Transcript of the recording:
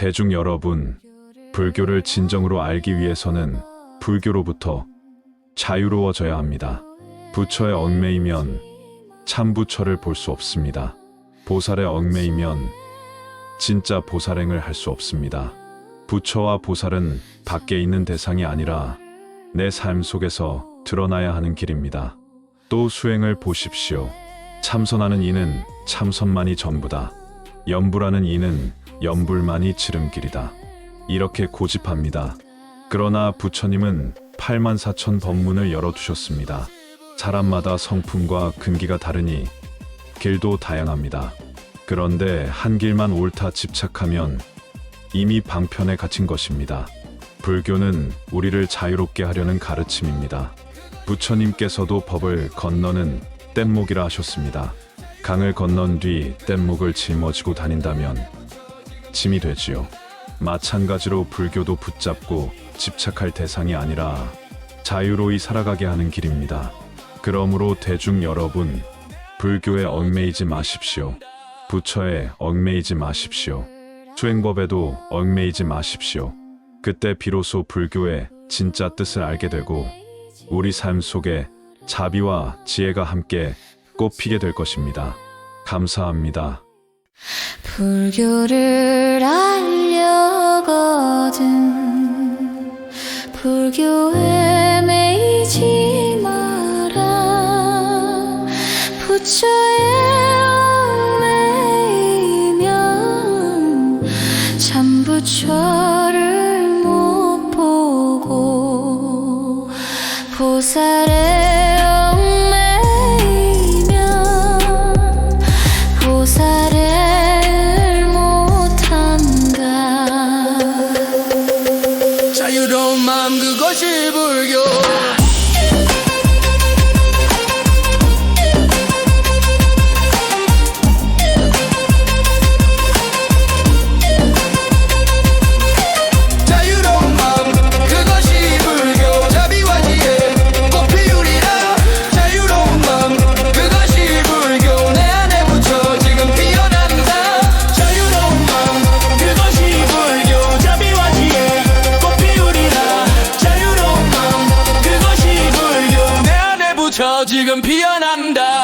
대중 여러분, 불교를 진정으로 알기 위해서는 불교로부터 자유로워져야 합니다. 부처에 얽매이면 참 부처를 볼 수 없습니다. 보살에 얽매이면 진짜 보살행을 할 수 없습니다. 부처와 보살은 밖에 있는 대상이 아니라 내 삶 속에서 드러나야 하는 길입니다. 또 수행을 보십시오. 참선하는 이는 참선만이 전부다. 염불하는 이는 염불만이 지름길이다. 이렇게 고집합니다. 그러나 부처님은 8만 4천 법문을 열어두셨습니다. 사람마다 성품과 근기가 다르니 길도 다양합니다. 그런데 한 길만 옳다 집착하면 이미 방편에 갇힌 것입니다. 불교는 우리를 자유롭게 하려는 가르침입니다. 부처님께서도 법을 건너는 뗏목이라 하셨습니다. 강을 건넌 뒤 뗏목을 짊어지고 다닌다면 짐이 되지요. 마찬가지로 불교도 붙잡고 집착할 대상이 아니라 자유로이 살아가게 하는 길입니다. 그러므로 대중 여러분, 불교에 얽매이지 마십시오. 부처에 얽매이지 마십시오. 수행법에도 얽매이지 마십시오. 그때 비로소 불교의 진짜 뜻을 알게 되고 우리 삶 속에 자비와 지혜가 함께 꽃피게 될 것입니다. 감사합니다. 불교를 알려거든. 불교에 매이지 마라. 부처에 얽매이면 참 부처를 못 보고 보살 것이 불교 지금 피어난다.